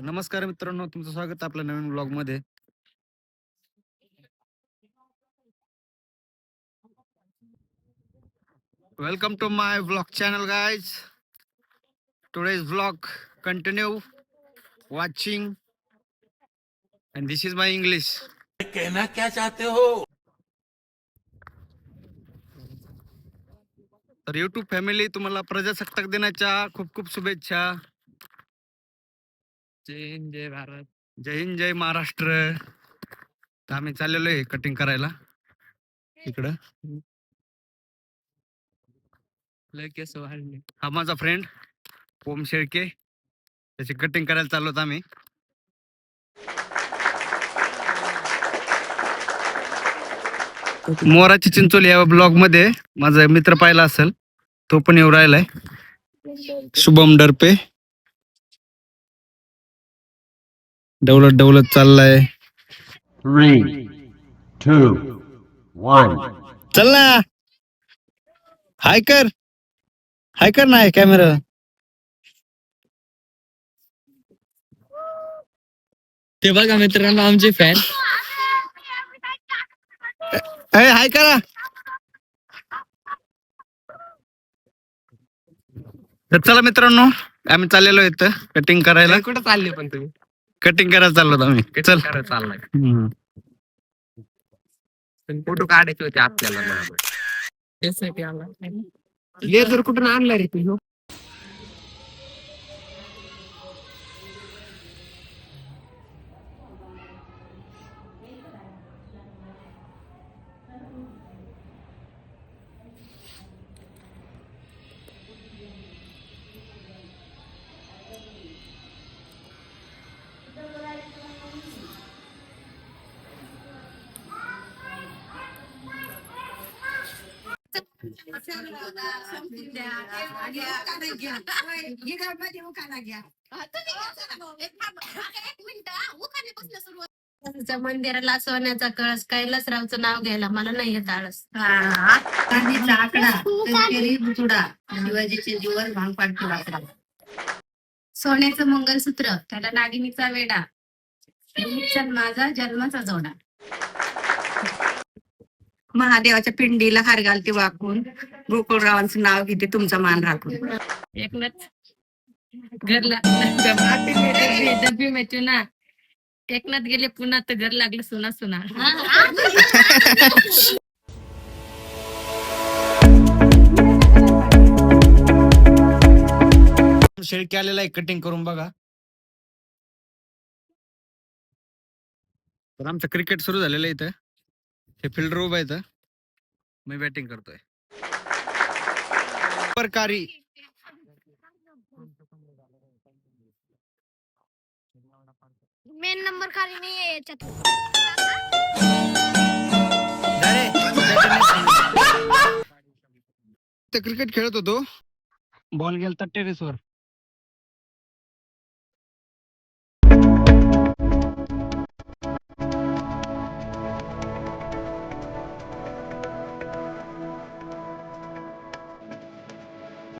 तर नमस्कार मित्रांनो तुमचं स्वागत आपल्या नवीन ब्लॉगमध्ये welcome to my blog channel guys today's blog continue watching and this is my English कहना क्या चाहते हो? तर युट्यूब फॅमिली तुम्हाला प्रजासत्ताक दिनाच्या खूप खूप शुभेच्छा. जय हिंद जय भारत. जय हिंद जय महाराष्ट्र. तर आम्ही चाललेलो आहे कटिंग करायला. इकडं. लय केस वाढले. हा माझा फ्रेंड ओम शेळके. त्याची कटिंग करायला चाललो होतो आम्ही. मोराची चिंचोली या ब्लॉगमध्ये माझा मित्र पाहिला असेल तो पण येऊ राहिलाय. शुभम डरपे. डवलत डवलत चाललाय. Three, two, one. चल ना हाय कर हाय कर ना कॅमेरा ते बघा मित्रांनो आमचे फॅन ए हाय करा. तर चला मित्रांनो आम्ही चाललेलो इथं कटिंग करायला. कुठं चालले पण तुम्ही? कटिंग करायला चाललो आम्ही. चल. करायला चाललाय हम्म. फोटो काढायचे होते आपल्याला बरोबर. त्यासाठी आला. लेझर कुठून आणला रे तू मंदिराला सोन्याचा कळस कैलासरावचं नाव घ्यायला. मला नाही येत आळस. आकडा. तंकेरी बुचुडा शिवाजीचे जीवन भांग पाडतो वाकडा सोन्याचं मंगलसूत्र. त्याला नागिनीचा वेडा. माझा जन्माचा जोडा. महादेवाच्या पिंडीला हार घालते वाकून. गोकुळरावांचं नाव घेते तुमचा मान राखून. एकनाथ चुना एकनाथ गेले पुन्हा तर घर लागलं सुना सुना. शेळके आलेला आहे कटिंग करून बघा. तर आमचं क्रिकेट सुरू झालेलं आहे इथं. हे फिल्डर उभं आहे मी बॅटिंग करतोय. परकारी. मेन नंबर खाली नाही आहे याच्यात. क्रिकेट खेळत होतो. बॉल गेलता टेरेसवर